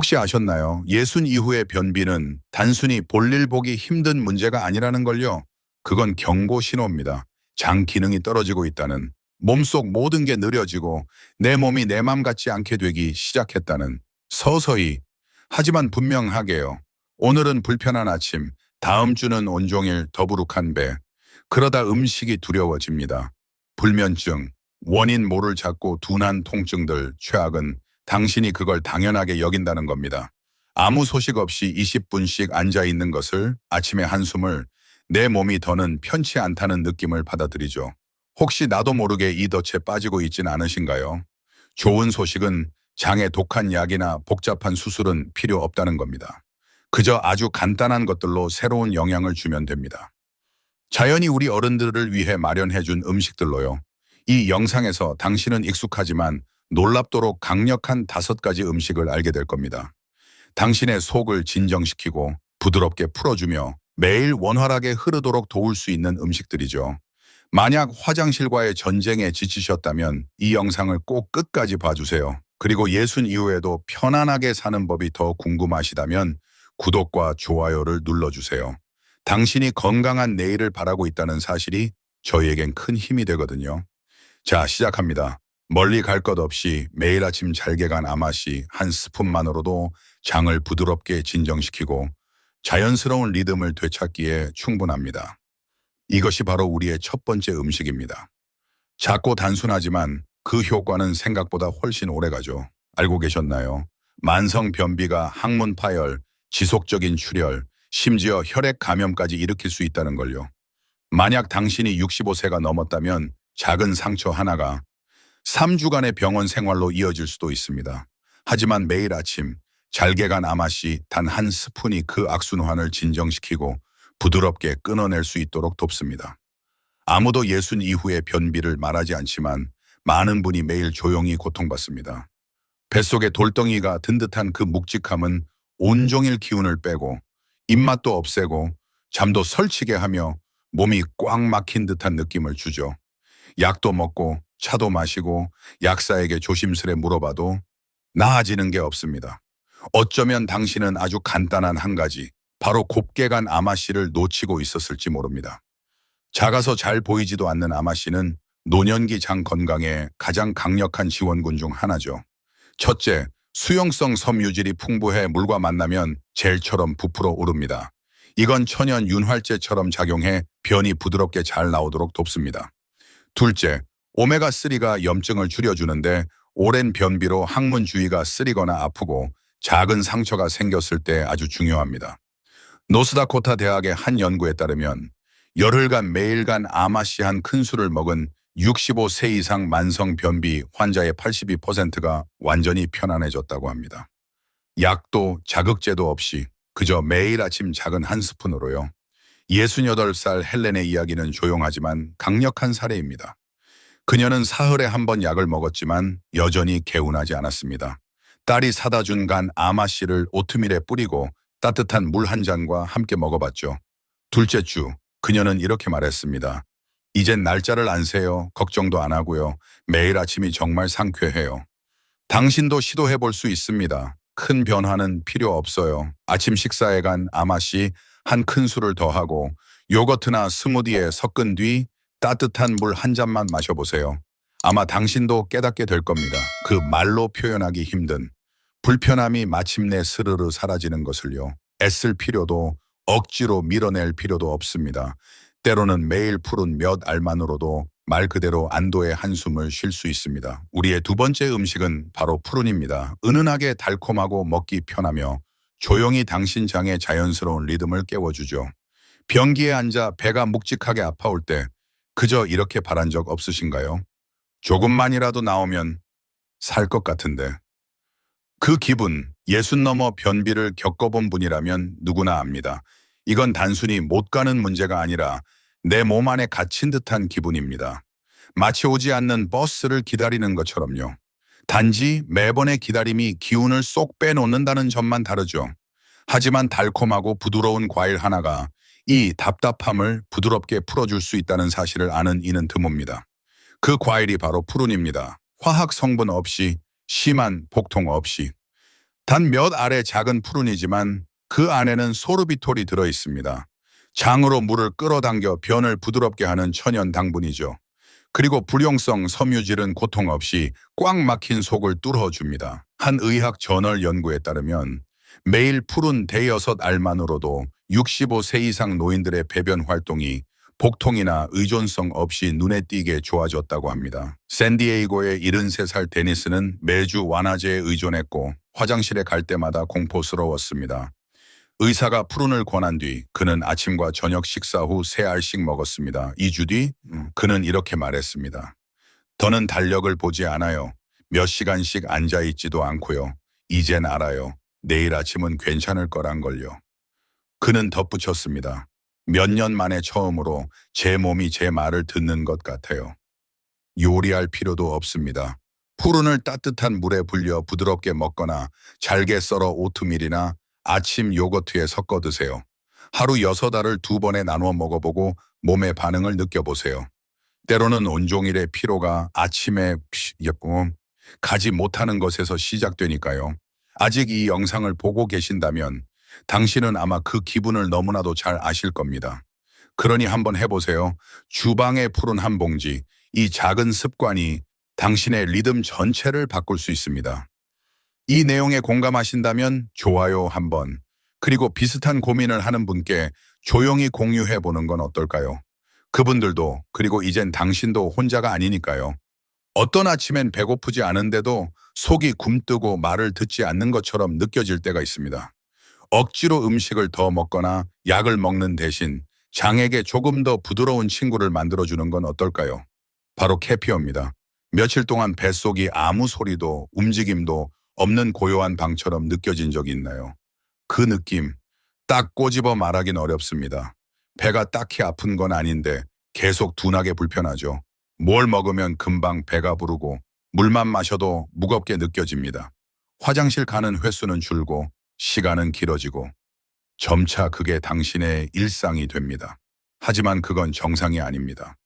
혹시 아셨나요? 예순 이후의 변비는 단순히 볼일 보기 힘든 문제가 아니라는 걸요. 그건 경고 신호입니다. 장 기능이 떨어지고 있다는, 몸속 모든 게 느려지고 내 몸이 내 맘 같지 않게 되기 시작했다는, 서서히, 하지만 분명하게요. 오늘은 불편한 아침, 다음 주는 온종일 더부룩한 배, 그러다 음식이 두려워집니다. 불면증, 원인 모를 찾고 둔한 통증들, 최악은 당신이 그걸 당연하게 여긴다는 겁니다. 아무 소식 없이 20분씩 앉아 있는 것을 아침에 한숨을 내 몸이 더는 편치 않다는 느낌을 받아들이죠. 혹시 나도 모르게 이 덫에 빠지고 있진 않으신가요? 좋은 소식은 장에 독한 약이나 복잡한 수술은 필요 없다는 겁니다. 그저 아주 간단한 것들로 새로운 영향을 주면 됩니다. 자연이 우리 어른들을 위해 마련해준 음식들로요. 이 영상에서 당신은 익숙하지만 놀랍도록 강력한 다섯 가지 음식을 알게 될 겁니다. 당신의 속을 진정시키고 부드럽게 풀어주며 매일 원활하게 흐르도록 도울 수 있는 음식들이죠. 만약 화장실과의 전쟁에 지치셨다면 이 영상을 꼭 끝까지 봐주세요. 그리고 예순 이후에도 편안하게 사는 법이 더 궁금하시다면 구독과 좋아요를 눌러주세요. 당신이 건강한 내일을 바라고 있다는 사실이 저희에겐 큰 힘이 되거든요. 자, 시작합니다. 멀리 갈 것 없이 매일 아침 잘게 간 아맛이 한 스푼만으로도 장을 부드럽게 진정시키고 자연스러운 리듬을 되찾기에 충분합니다. 이것이 바로 우리의 첫 번째 음식입니다. 작고 단순하지만 그 효과는 생각보다 훨씬 오래가죠. 알고 계셨나요? 만성 변비가 항문 파열, 지속적인 출혈, 심지어 혈액 감염까지 일으킬 수 있다는 걸요. 만약 당신이 65세가 넘었다면 작은 상처 하나가 3주간의 병원 생활로 이어질 수도 있습니다. 하지만 매일 아침 잘게 간 아맛이 단한 스푼이 그 악순환을 진정시키고 부드럽게 끊어낼 수 있도록 돕습니다. 아무도 예순 이후의 변비를 말하지 않지만 많은 분이 매일 조용히 고통받습니다. 뱃속에 돌덩이가 든 듯한 그 묵직함은 온종일 기운을 빼고 입맛도 없애고 잠도 설치게 하며 몸이 꽉 막힌 듯한 느낌을 주죠. 약도 먹고 차도 마시고 약사에게 조심스레 물어봐도 나아지는 게 없습니다. 어쩌면 당신은 아주 간단한 한 가지, 바로 곱게 간 아마 씨를 놓치고 있었을지 모릅니다. 작아서 잘 보이지도 않는 아마 씨는 노년기 장 건강에 가장 강력한 지원군 중 하나죠. 첫째, 수용성 섬유질이 풍부해 물과 만나면 젤처럼 부풀어 오릅니다. 이건 천연 윤활제처럼 작용해 변이 부드럽게 잘 나오도록 돕습니다. 둘째, 오메가3가 염증을 줄여주는데 오랜 변비로 항문 주위가 쓰리거나 아프고 작은 상처가 생겼을 때 아주 중요합니다. 노스다코타 대학의 한 연구에 따르면 열흘간 매일간 아마씨 한 큰 술을 먹은 65세 이상 만성 변비 환자의 82%가 완전히 편안해졌다고 합니다. 약도 자극제도 없이 그저 매일 아침 작은 한 스푼으로요. 68살 헬렌의 이야기는 조용하지만 강력한 사례입니다. 그녀는 사흘에 한 번 약을 먹었지만 여전히 개운하지 않았습니다. 딸이 사다 준 간 아마씨를 오트밀에 뿌리고 따뜻한 물 한 잔과 함께 먹어봤죠. 둘째 주 그녀는 이렇게 말했습니다. 이젠 날짜를 안 세요. 걱정도 안 하고요. 매일 아침이 정말 상쾌해요. 당신도 시도해 볼 수 있습니다. 큰 변화는 필요 없어요. 아침 식사에 간 아마씨 한 큰술을 더하고 요거트나 스무디에 섞은 뒤 따뜻한 물 한 잔만 마셔보세요. 아마 당신도 깨닫게 될 겁니다. 그 말로 표현하기 힘든 불편함이 마침내 스르르 사라지는 것을요. 애쓸 필요도 억지로 밀어낼 필요도 없습니다. 때로는 매일 푸른 몇 알만으로도 말 그대로 안도의 한숨을 쉴 수 있습니다. 우리의 두 번째 음식은 바로 푸른입니다. 은은하게 달콤하고 먹기 편하며 조용히 당신 장의 자연스러운 리듬을 깨워주죠. 변기에 앉아 배가 묵직하게 아파올 때 그저 이렇게 바란 적 없으신가요? 조금만이라도 나오면 살 것 같은데. 그 기분, 예순 넘어 변비를 겪어본 분이라면 누구나 압니다. 이건 단순히 못 가는 문제가 아니라 내 몸 안에 갇힌 듯한 기분입니다. 마치 오지 않는 버스를 기다리는 것처럼요. 단지 매번의 기다림이 기운을 쏙 빼놓는다는 점만 다르죠. 하지만 달콤하고 부드러운 과일 하나가 이 답답함을 부드럽게 풀어줄 수 있다는 사실을 아는 이는 드뭅니다. 그 과일이 바로 푸른입니다. 화학 성분 없이 심한 복통 없이 단 몇 알의 작은 푸른이지만 그 안에는 소르비톨이 들어 있습니다. 장으로 물을 끌어당겨 변을 부드럽게 하는 천연 당분이죠. 그리고 불용성 섬유질은 고통 없이 꽉 막힌 속을 뚫어줍니다. 한 의학 저널 연구에 따르면 매일 푸른 대여섯 알만으로도 65세 이상 노인들의 배변 활동이 복통이나 의존성 없이 눈에 띄게 좋아졌다고 합니다. 샌디에이고의 73살 데니스는 매주 완화제에 의존했고 화장실에 갈 때마다 공포스러웠습니다. 의사가 푸른을 권한 뒤 그는 아침과 저녁 식사 후 세 알씩 먹었습니다. 2주 뒤 음, 그는 이렇게 말했습니다. 더는 달력을 보지 않아요. 몇 시간씩 앉아 있지도 않고요. 이젠 알아요. 내일 아침은 괜찮을 거란 걸요. 그는 덧붙였습니다. 몇 년 만에 처음으로 제 몸이 제 말을 듣는 것 같아요. 요리할 필요도 없습니다. 푸른을 따뜻한 물에 불려 부드럽게 먹거나 잘게 썰어 오트밀이나 아침 요거트에 섞어 드세요. 하루 여섯 알을 두 번에 나누어 먹어보고 몸의 반응을 느껴보세요. 때로는 온종일의 피로가 아침에 가지 못하는 것에서 시작되니까요. 아직 이 영상을 보고 계신다면 당신은 아마 그 기분을 너무나도 잘 아실 겁니다. 그러니 한번 해보세요. 주방에 푸른 한 봉지, 이 작은 습관이 당신의 리듬 전체를 바꿀 수 있습니다. 이 내용에 공감하신다면 좋아요 한번, 그리고 비슷한 고민을 하는 분께 조용히 공유해 보는 건 어떨까요? 그분들도, 그리고 이젠 당신도 혼자가 아니니까요. 어떤 아침엔 배고프지 않은데도 속이 굼뜨고 말을 듣지 않는 것처럼 느껴질 때가 있습니다. 억지로 음식을 더 먹거나 약을 먹는 대신 장에게 조금 더 부드러운 친구를 만들어주는 건 어떨까요? 바로 캐피어입니다. 며칠 동안 뱃속이 아무 소리도 움직임도 없는 고요한 방처럼 느껴진 적이 있나요? 그 느낌, 딱 꼬집어 말하긴 어렵습니다. 배가 딱히 아픈 건 아닌데 계속 둔하게 불편하죠. 뭘 먹으면 금방 배가 부르고 물만 마셔도 무겁게 느껴집니다. 화장실 가는 횟수는 줄고 시간은 길어지고 점차 그게 당신의 일상이 됩니다. 하지만 그건 정상이 아닙니다.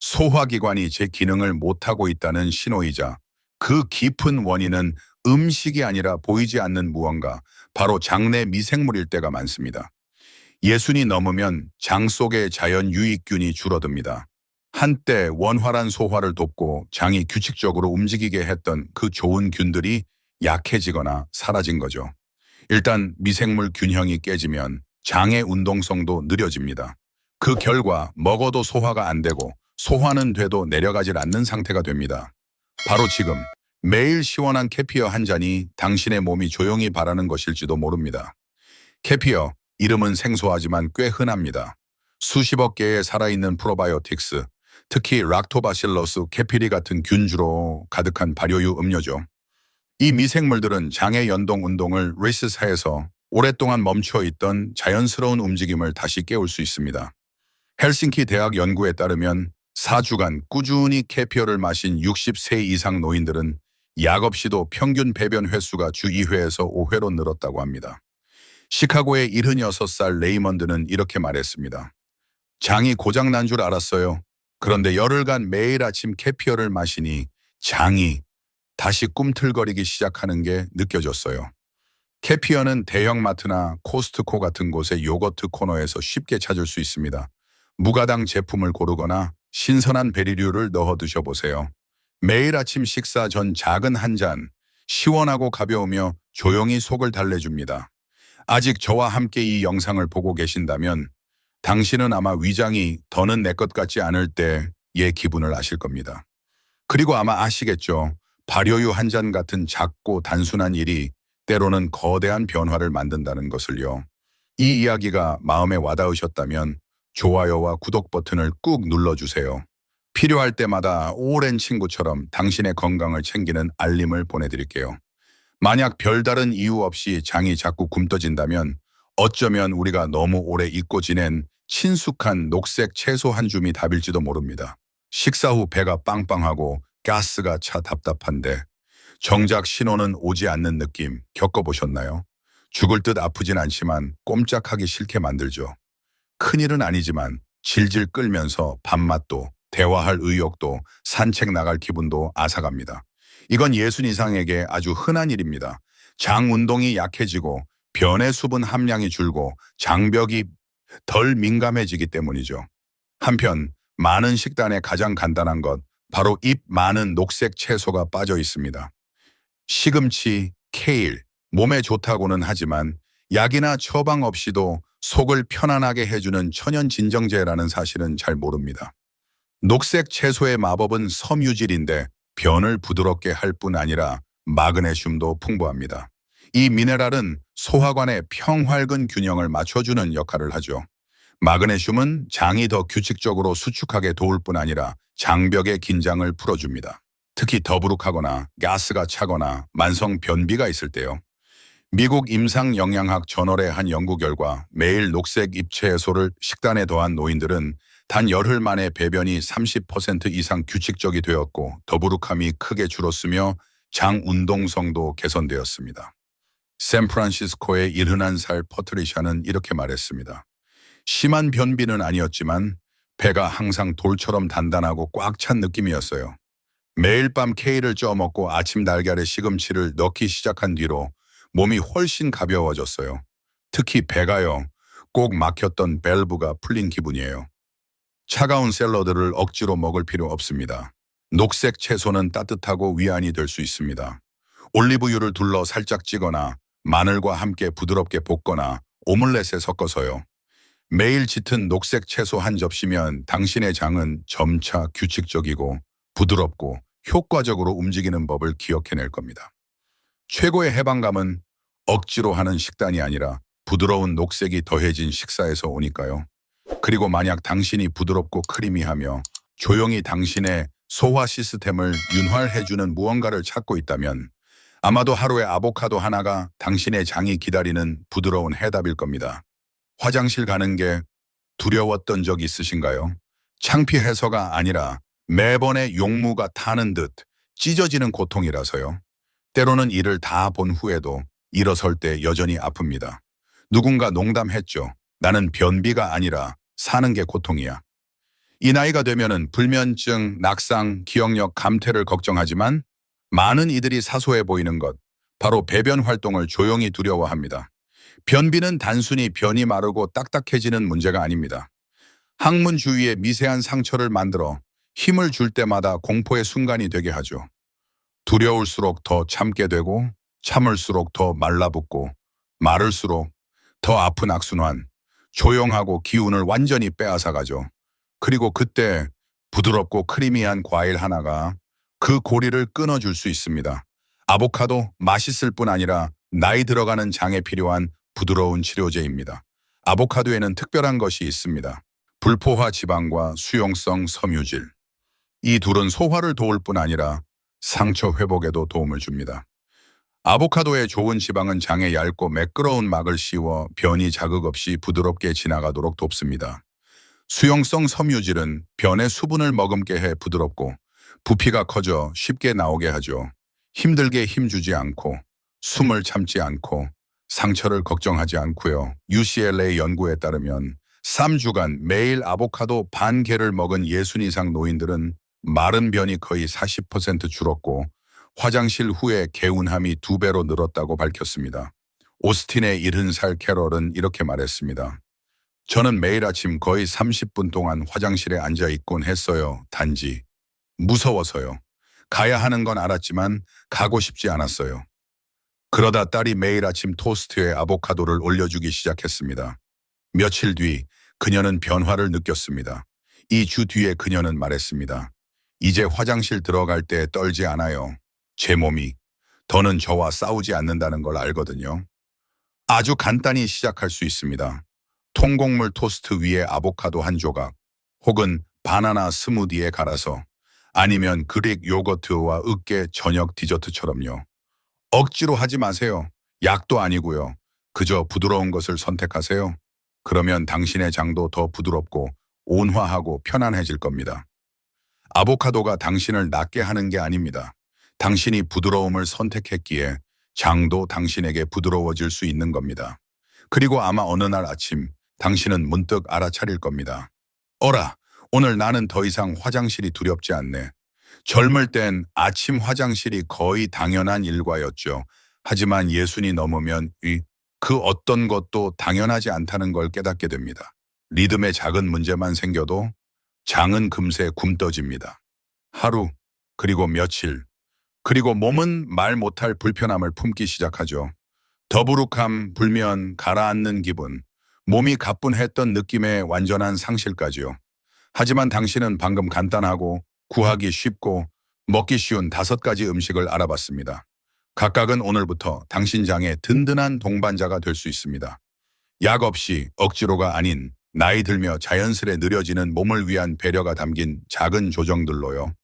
소화기관이 제 기능을 못하고 있다는 신호이자 그 깊은 원인은 음식이 아니라 보이지 않는 무언가, 바로 장내 미생물일 때가 많습니다. 예순이 넘으면 장 속의 자연 유익균이 줄어듭니다. 한때 원활한 소화를 돕고 장이 규칙적으로 움직이게 했던 그 좋은 균들이 약해지거나 사라진 거죠. 일단 미생물 균형이 깨지면 장의 운동성도 느려집니다. 그 결과 먹어도 소화가 안 되고 소화는 돼도 내려가질 않는 상태가 됩니다. 바로 지금 매일 시원한 캐피어 한 잔이 당신의 몸이 조용히 바라는 것일지도 모릅니다. 캐피어, 이름은 생소하지만 꽤 흔합니다. 수십억 개의 살아있는 프로바이오틱스, 특히 락토바실러스 캐피리 같은 균주로 가득한 발효유 음료죠. 이 미생물들은 장의 연동 운동을 리스사해서 오랫동안 멈춰 있던 자연스러운 움직임을 다시 깨울 수 있습니다. 헬싱키 대학 연구에 따르면 4주간 꾸준히 캐피어를 마신 60세 이상 노인들은 약 없이도 평균 배변 횟수가 주 2회에서 5회로 늘었다고 합니다. 시카고의 76살 레이먼드는 이렇게 말했습니다. 장이 고장난 줄 알았어요. 그런데 열흘간 매일 아침 캐피어를 마시니 장이 다시 꿈틀거리기 시작하는 게 느껴졌어요. 캐피어는 대형마트나 코스트코 같은 곳의 요거트 코너에서 쉽게 찾을 수 있습니다. 무가당 제품을 고르거나 신선한 베리류를 넣어 드셔보세요. 매일 아침 식사 전 작은 한 잔, 시원하고 가벼우며 조용히 속을 달래줍니다. 아직 저와 함께 이 영상을 보고 계신다면 당신은 아마 위장이 더는 내 것 같지 않을 때의 기분을 아실 겁니다. 그리고 아마 아시겠죠. 발효유 한 잔 같은 작고 단순한 일이 때로는 거대한 변화를 만든다는 것을요. 이 이야기가 마음에 와닿으셨다면 좋아요와 구독 버튼을 꾹 눌러주세요. 필요할 때마다 오랜 친구처럼 당신의 건강을 챙기는 알림을 보내드릴게요. 만약 별다른 이유 없이 장이 자꾸 굼떠진다면 어쩌면 우리가 너무 오래 잊고 지낸 친숙한 녹색 채소 한 줌이 답일지도 모릅니다. 식사 후 배가 빵빵하고 가스가 차 답답한데 정작 신호는 오지 않는 느낌 겪어보셨나요? 죽을 듯 아프진 않지만 꼼짝하기 싫게 만들죠. 큰일은 아니지만 질질 끌면서 밥맛도 대화할 의욕도 산책 나갈 기분도 앗아갑니다. 이건 예순 이상에게 아주 흔한 일입니다. 장 운동이 약해지고 변의 수분 함량이 줄고 장벽이 덜 민감해지기 때문이죠. 한편 많은 식단에 가장 간단한 것 바로 잎 많은 녹색 채소가 빠져 있습니다. 시금치, 케일, 몸에 좋다고는 하지만 약이나 처방 없이도 속을 편안하게 해주는 천연 진정제라는 사실은 잘 모릅니다. 녹색 채소의 마법은 섬유질인데 변을 부드럽게 할 뿐 아니라 마그네슘도 풍부합니다. 이 미네랄은 소화관의 평활근 균형을 맞춰주는 역할을 하죠. 마그네슘은 장이 더 규칙적으로 수축하게 도울 뿐 아니라 장벽의 긴장을 풀어줍니다. 특히 더부룩하거나 가스가 차거나 만성 변비가 있을 때요. 미국 임상영양학 저널의 한 연구 결과 매일 녹색 잎채소를 식단에 더한 노인들은 단 열흘 만에 배변이 30% 이상 규칙적이 되었고 더부룩함이 크게 줄었으며 장 운동성도 개선되었습니다. 샌프란시스코의 71살 퍼트리샤는 이렇게 말했습니다. 심한 변비는 아니었지만 배가 항상 돌처럼 단단하고 꽉 찬 느낌이었어요. 매일 밤 케일을 쪄 먹고 아침 달걀에 시금치를 넣기 시작한 뒤로 몸이 훨씬 가벼워졌어요. 특히 배가요. 꼭 막혔던 밸브가 풀린 기분이에요. 차가운 샐러드를 억지로 먹을 필요 없습니다. 녹색 채소는 따뜻하고 위안이 될 수 있습니다. 올리브유를 둘러 살짝 찌거나 마늘과 함께 부드럽게 볶거나 오믈렛에 섞어서요. 매일 짙은 녹색 채소 한 접시면 당신의 장은 점차 규칙적이고 부드럽고 효과적으로 움직이는 법을 기억해낼 겁니다. 최고의 해방감은 억지로 하는 식단이 아니라 부드러운 녹색이 더해진 식사에서 오니까요. 그리고 만약 당신이 부드럽고 크리미하며 조용히 당신의 소화 시스템을 윤활해주는 무언가를 찾고 있다면 아마도 하루에 아보카도 하나가 당신의 장이 기다리는 부드러운 해답일 겁니다. 화장실 가는 게 두려웠던 적 있으신가요? 창피해서가 아니라 매번의 용무가 타는 듯 찢어지는 고통이라서요. 때로는 이를 다본 후에도 일어설 때 여전히 아픕니다. 누군가 농담했죠. 나는 변비가 아니라 사는 게 고통이야. 이 나이가 되면은 불면증, 낙상, 기억력 감퇴를 걱정하지만 많은 이들이 사소해 보이는 것, 바로 배변 활동을 조용히 두려워합니다. 변비는 단순히 변이 마르고 딱딱해지는 문제가 아닙니다. 항문 주위에 미세한 상처를 만들어 힘을 줄 때마다 공포의 순간이 되게 하죠. 두려울수록 더 참게 되고 참을수록 더 말라붙고 마를수록 더 아픈 악순환, 조용하고 기운을 완전히 빼앗아 가죠. 그리고 그때 부드럽고 크리미한 과일 하나가 그 고리를 끊어줄 수 있습니다. 아보카도 맛있을 뿐 아니라 나이 들어가는 장에 필요한 부드러운 치료제입니다. 아보카도에는 특별한 것이 있습니다. 불포화 지방과 수용성 섬유질. 이 둘은 소화를 도울 뿐 아니라 상처 회복에도 도움을 줍니다. 아보카도의 좋은 지방은 장에 얇고 매끄러운 막을 씌워 변이 자극 없이 부드럽게 지나가도록 돕습니다. 수용성 섬유질은 변의 수분을 머금게 해 부드럽고 부피가 커져 쉽게 나오게 하죠. 힘들게 힘주지 않고 숨을 참지 않고 상처를 걱정하지 않고요. UCLA 연구에 따르면 3주간 매일 아보카도 반 개를 먹은 60 이상 노인들은 마른 변이 거의 40% 줄었고 화장실 후에 개운함이 두 배로 늘었다고 밝혔습니다. 오스틴의 70살 캐럴은 이렇게 말했습니다. 저는 매일 아침 거의 30분 동안 화장실에 앉아 있곤 했어요. 단지 무서워서요. 가야 하는 건 알았지만 가고 싶지 않았어요. 그러다 딸이 매일 아침 토스트에 아보카도를 올려주기 시작했습니다. 며칠 뒤 그녀는 변화를 느꼈습니다. 이 주 뒤에 그녀는 말했습니다. 이제 화장실 들어갈 때 떨지 않아요. 제 몸이 더는 저와 싸우지 않는다는 걸 알거든요. 아주 간단히 시작할 수 있습니다. 통곡물 토스트 위에 아보카도 한 조각 혹은 바나나 스무디에 갈아서 아니면 그릭 요거트와 으깨 저녁 디저트처럼요. 억지로 하지 마세요. 약도 아니고요. 그저 부드러운 것을 선택하세요. 그러면 당신의 장도 더 부드럽고 온화하고 편안해질 겁니다. 아보카도가 당신을 낫게 하는 게 아닙니다. 당신이 부드러움을 선택했기에 장도 당신에게 부드러워질 수 있는 겁니다. 그리고 아마 어느 날 아침 당신은 문득 알아차릴 겁니다. 어라, 오늘 나는 더 이상 화장실이 두렵지 않네. 젊을 땐 아침 화장실이 거의 당연한 일과였죠. 하지만 예순이 넘으면 이그 어떤 것도 당연하지 않다는 걸 깨닫게 됩니다. 리듬에 작은 문제만 생겨도 장은 금세 굼떠집니다. 하루, 그리고 며칠, 그리고 몸은 말 못할 불편함을 품기 시작하죠. 더부룩함, 불면, 가라앉는 기분, 몸이 가뿐했던 느낌의 완전한 상실까지요. 하지만 당신은 방금 간단하고 구하기 쉽고 먹기 쉬운 다섯 가지 음식을 알아봤습니다. 각각은 오늘부터 당신 장의 든든한 동반자가 될 수 있습니다. 약 없이 억지로가 아닌 나이 들며 자연스레 느려지는 몸을 위한 배려가 담긴 작은 조정들로요.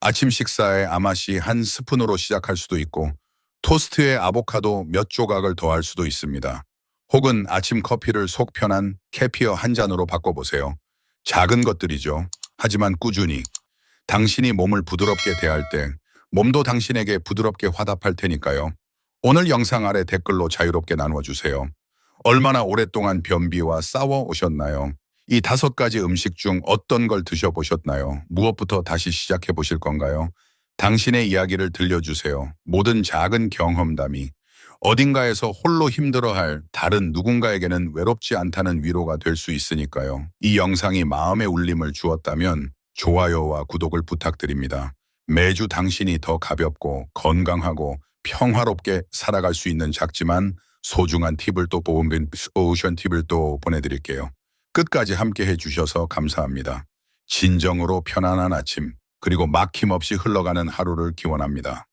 아침 식사에 아마시 한 스푼으로 시작할 수도 있고 토스트에 아보카도 몇 조각을 더할 수도 있습니다. 혹은 아침 커피를 속 편한 캐피어 한 잔으로 바꿔보세요. 작은 것들이죠. 하지만 꾸준히 당신이 몸을 부드럽게 대할 때 몸도 당신에게 부드럽게 화답할 테니까요. 오늘 영상 아래 댓글로 자유롭게 나눠주세요. 얼마나 오랫동안 변비와 싸워 오셨나요? 이 다섯 가지 음식 중 어떤 걸 드셔보셨나요? 무엇부터 다시 시작해 보실 건가요? 당신의 이야기를 들려주세요. 모든 작은 경험담이 어딘가에서 홀로 힘들어할 다른 누군가에게는 외롭지 않다는 위로가 될 수 있으니까요. 이 영상이 마음의 울림을 주었다면 좋아요와 구독을 부탁드립니다. 매주 당신이 더 가볍고 건강하고 평화롭게 살아갈 수 있는 작지만 소중한 팁을 또 보면 오션 팁을 또 보내드릴게요. 끝까지 함께 해주셔서 감사합니다. 진정으로 편안한 아침 그리고 막힘없이 흘러가는 하루를 기원합니다.